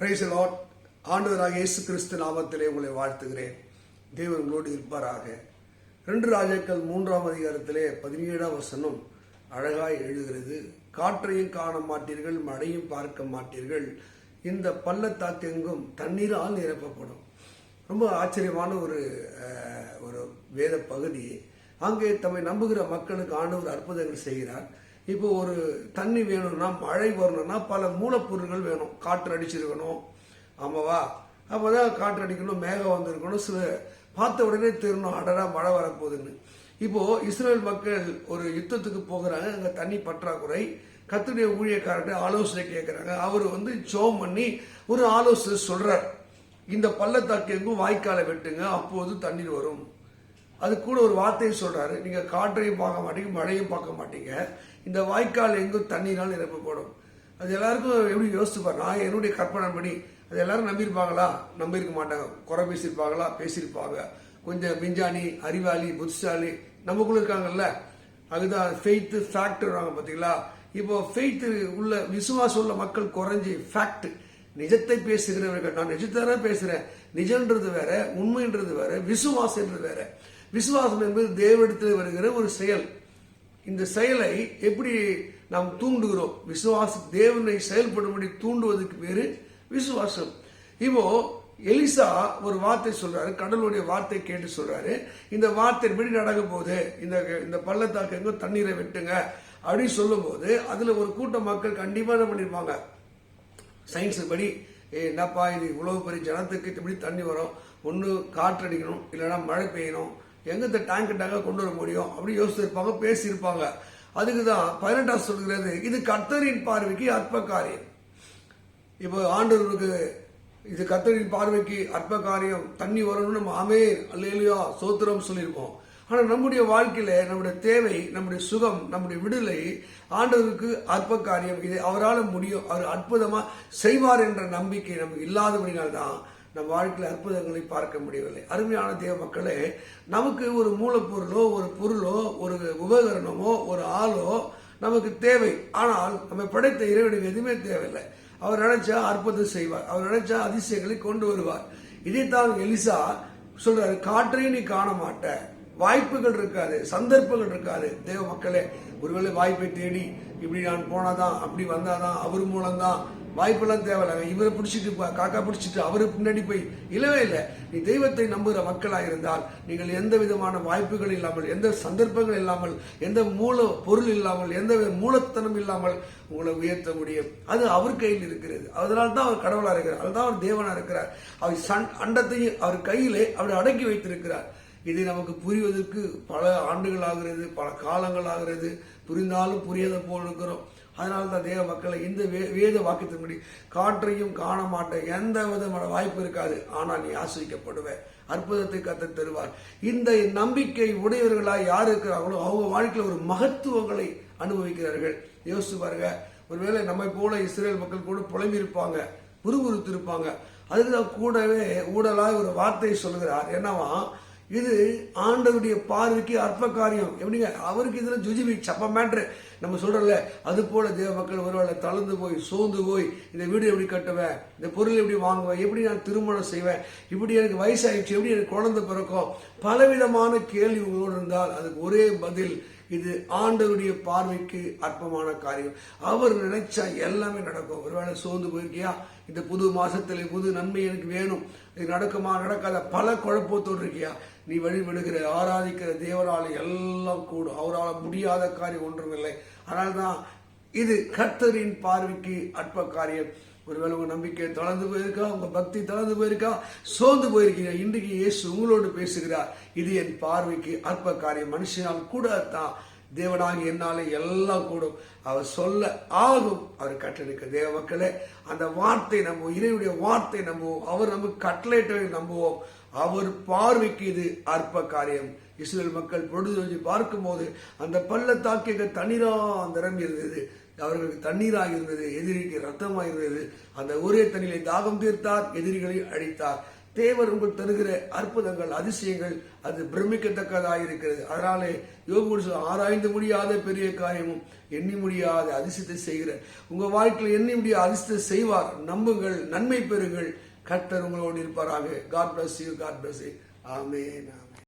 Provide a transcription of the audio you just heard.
Price Lord ஆண்டவராக இயேசு கிறிஸ்து நாமத்திலே உங்களை வாழ்த்துகிறேன். தேவன் உங்களோடு இருப்பாராக. ரெண்டு ராஜாக்கள் மூன்றாம் அதிகாரத்திலே பதினேழாம் வசனம் அழகாய் எழுதுகிறது காற்றையும் காண மாட்டீர்கள் மழையும் பார்க்க மாட்டீர்கள். இந்த பள்ளத்தாக்கெங்கும் தண்ணீரால் நிரப்பப்படும். ரொம்ப ஆச்சரியமான ஒரு ஒரு வேத பகுதி அங்கே தம்மை நம்புகிற மக்களுக்கு ஆண்டவர் அற்புதங்கள் செய்கிறார். இப்போ ஒரு தண்ணி வேணும்னா மழை வரணும்னா பல மூலப்பொருட்கள் வேணும். காற்று அடிச்சிருக்கணும். ஆமாவா? அப்போதான் காற்று அடிக்கணும் மேகம் வந்திருக்கணும். சில பார்த்த உடனே தெரியணும் அடடா மழை வரப்போகுதுன்னு. இப்போ இஸ்ரேல் மக்கள் ஒரு யுத்தத்துக்கு போகிறாங்க அங்கே தண்ணி பற்றாக்குறை. கத்துடைய ஊழியக்காரர்கிட்ட ஆலோசனை கேட்குறாங்க அவர் வந்து ஜோம் பண்ணி ஒரு ஆலோசனை சொல்றார். இந்த பள்ளத்தாக்கு எங்கும் வாய்க்காலை வெட்டுங்க அப்போது தண்ணீர் வரும். அது கூட ஒரு வார்த்தையை சொல்கிறாரு நீங்கள் காற்றையும் பார்க்க மாட்டீங்க மழையும் பார்க்க மாட்டீங்க. இந்த வாய்க்கால் எங்கும் தண்ணீரால் நிரப்பப்படும். அது எல்லாருக்கும் எப்படி யோசிச்சுப்பார் நான் என்னுடைய கற்பனை படி அது எல்லாரும் நம்பியிருப்பாங்களா? நம்பியிருக்க மாட்டாங்க. குறை பேசியிருப்பாங்களா? பேசியிருப்பாங்க. கொஞ்சம் விஞ்ஞானி அறிவாளி புத்திசாலி நமக்குள்ள இருக்காங்கல்ல. அதுதான் ஃபெய்த்து ஃபேக்ட்றாங்க பார்த்தீங்களா இப்போ ஃபெய்த்து உள்ள விசுவாசம் உள்ள மக்கள் குறைஞ்சி ஃபேக்ட் நிஜத்தை பேசுகிறவர்கள். நான் நிஜத்தை தான் நிஜன்றது வேற உண்மைன்றது வேற விசுவாசன்றது வேற. விசுவாசம் என்பது தேவனிடத்தில் வருகிற ஒரு செயல். இந்த செயலை எப்படி நாம் தூண்டுகிறோம்? விசுவாச தேவனை செயல்படும்படி தூண்டுவதற்கு பேரு விசுவாசம். இப்போ எலிசா ஒரு வார்த்தை சொல்றாரு கடவுளுடைய வார்த்தை கேட்டு சொல்றாரு. இந்த வார்த்தை வார்த்தையின்படி நடக்க போகுது? இந்த இந்த பள்ளத்தாக்கு எங்கோ தண்ணீரை வெட்டுங்க? அப்படின்னு சொல்லும்போது அதுல ஒரு கூட்டம் மக்கள் கண்டிப்பா என்ன பண்ணிருப்பாங்க? சயின்ஸ் படி ஏ என்னப்பா இது? இவ்வளவு பெரிய ஜனத்துக்கு இப்படி தண்ணி வரும். ஒன்று காற்றடிக்கணும் இல்லைன்னா மழை பெய்யணும். எங்க இந்த டேங்க் டேங்காக கொண்டு வர முடியும் அப்படின்னு யோசிச்சிருப்பாங்க பேசியிருப்பாங்க. அதுக்கு தான் பதினெட்டாம் சொல்கிறது இது கர்த்தரின் பார்வைக்கு அற்ப காரியம் இப்போ ஆண்டவருக்கு இது கர்த்தரின் பார்வைக்கு அற்ப காரியம் தண்ணி வரணும்னு நம்ம அமே அல்லையிலையோ சோத்திரம் சொல்லியிருப்போம் ஆனால் நம்முடைய வாழ்க்கையில் நம்முடைய தேவை நம்முடைய சுகம் நம்முடைய விடுதலை ஆண்டவருக்கு அற்ப காரியம் இது அவரால் முடியும் அவர் அற்புதமாக செய்வார் என்ற நம்பிக்கை நமக்கு இல்லாதபடினால்தான் நம் வாழ்க்கையில் அற்புதங்களை பார்க்க முடியவில்லை. அருமையான தேவ மக்களே நமக்கு ஒரு மூலப்பொருளோ ஒரு பொருளோ ஒரு உபகரணமோ ஒரு ஆளோ நமக்கு தேவை. ஆனால் நம்ம படைத்த இறைவனுக்கு எதுவுமே தேவையில்லை. அவர் நினைச்சா அற்புதம் செய்வார். அவர் நினைச்சா அதிசயங்களை கொண்டு வருவார். இதைத்தான் எலிசா சொல்றாரு காற்றையும் நீ காண மாட்ட வாய்ப்புகள் இருக்காது சந்தர்ப்பங்கள் இருக்காது. தேவ மக்களே ஒருவேளை வாய்ப்பை தேடி இப்படி நான் போனாதான் அப்படி வந்தாதான் அவர் மூலம்தான் வாய்ப்பெல்லாம் தேவையில்ல. இவரை பிடிச்சிட்டு காக்கா பிடிச்சிட்டு அவரு பின்னாடி போய் இல்லவே இல்லை. நீ தெய்வத்தை நம்புகிற மக்களாக இருந்தால் நீங்கள் எந்த விதமான வாய்ப்புகள் இல்லாமல் எந்த சந்தர்ப்பங்கள் இல்லாமல் எந்த மூல பொருள் இல்லாமல் எந்த வித மூலத்தனம் இல்லாமல் உங்களை உயர்த்த முடியும். அது அவர் கையில் இருக்கிறது. அதனால தான் அவர் கடவுளாக இருக்கிறார். அதுதான் அவர் தேவனாக இருக்கிறார். அவர் சன் அண்டத்தையும் அவர் கையிலே அவர் அடக்கி வைத்திருக்கிறார். இது நமக்கு புரிவதற்கு பல ஆண்டுகள் ஆகிறது பல காலங்கள் ஆகிறது புரிந்தாலும் புரியாத போல் இருக்கிறோம். அதனால தான் தேவ மக்களை இந்த வே- வேத வாக்கியத்தின்படி காற்றையும் காண மாட்டேன் எந்த விதமான வாய்ப்பு இருக்காது. ஆனால் நீ ஆசிரிக்கப்படுவ. அற்புதத்தை கத்த தருவார். இந்த நம்பிக்கை உடையவர்களாக யார் இருக்கிறாங்களோ அவங்க வாழ்க்கையில் ஒரு மகத்துவங்களை அனுபவிக்கிறார்கள். யோசிச்சு பாருங்க. ஒருவேளை நம்மை போல இஸ்ரேல் மக்கள் கூட புலம்பியிருப்பாங்க இருப்பாங்க இருப்பாங்க அதுக்கு தான் கூடவே ஊடலாக ஒரு வார்த்தையை சொல்கிறார் என்னவா? இது ஆண்டவருடைய பார்வைக்கு அற்ப காரியம். எப்படிங்க? அவருக்கு இதுல ஜுஜிபி சப்ப மேட்ரு. நம்ம சொல்றோம்ல அது போல தேவ மக்கள் ஒருவேளை தளர்ந்து போய் சோர்ந்து போய் இந்த வீடு எப்படி கட்டுவேன் இந்த பொருள் எப்படி வாங்குவேன் எப்படி நான் திருமணம் செய்வேன் இப்படி எனக்கு வயசாயிடுச்சு எப்படி எனக்கு குழந்தை பிறக்கும் பலவிதமான கேள்வி உங்களோடு இருந்தால் அதுக்கு ஒரே பதில் இது ஆண்டவருடைய பார்வைக்கு அற்பமான காரியம். அவர் நினைச்சா எல்லாமே நடக்கும். ஒருவேளை சோர்ந்து போயிருக்கியா? இந்த புது மாசத்துல புது நன்மை எனக்கு வேணும். இது நடக்குமா? நடக்காத பல குழப்பத்தோடு இருக்கியா? நீ வழிபடுகிற ஆராதிக்கிற தேவரால் எல்லாம் கூடும். அவரால் முடியாத காரியம் ஒன்றும் இல்லை. அதனால்தான் இது கர்த்தரின் பார்வைக்கு அற்ப காரியம். ஒருவேளை உங்க நம்பிக்கை தளர்ந்து போயிருக்கா உங்க பக்தி தளர்ந்து போயிருக்கா சோர்ந்து போயிருக்கீங்க. இன்றைக்கு இயேசு உங்களோடு பேசுகிறார். இது என் பார்வைக்கு அற்ப காரியம். மனுஷனால் கூட தான் தேவனாகி என்னாலே எல்லாம் கூடும். அவர் சொல்ல ஆகும். அவர் கட்டளைக்கு தேவ மக்களே அந்த வார்த்தை நம்புவோம் இறைவனுடைய வார்த்தை நம்புவோம் அவர் நமக்கு கட்டளையிட்டவை நம்புவோம். அவர் பார்வைக்கு இது அற்ப காரியம். இஸ்ரேல் மக்கள் பொழுது பார்க்கும்போது அந்த பள்ளத்தாக்கிய அந்த நிரம்பி இருந்தது அவர்களுக்கு தண்ணீராக இருந்தது எதிரிக்கு ரத்தமாக இருந்தது. அந்த ஒரே தண்ணீரை தாகம் தீர்த்தார் எதிரிகளை அழித்தார். தேவர் உங்கள் தருகிற அற்புதங்கள் அதிசயங்கள் அது பிரமிக்கத்தக்கதாக இருக்கிறது. அதனாலே யோகு ஆராய்ந்து முடியாத பெரிய காரியமும் எண்ணி முடியாத அதிசயத்தை செய்கிற. உங்க வாழ்க்கையில் எண்ணி முடியாத அதிசயத்தை செய்வார். நம்புங்கள் நன்மை பெறுங்கள். கர்த்தர் உங்களோடு இருப்பாராக. God bless you God bless ஆமே ஆமென்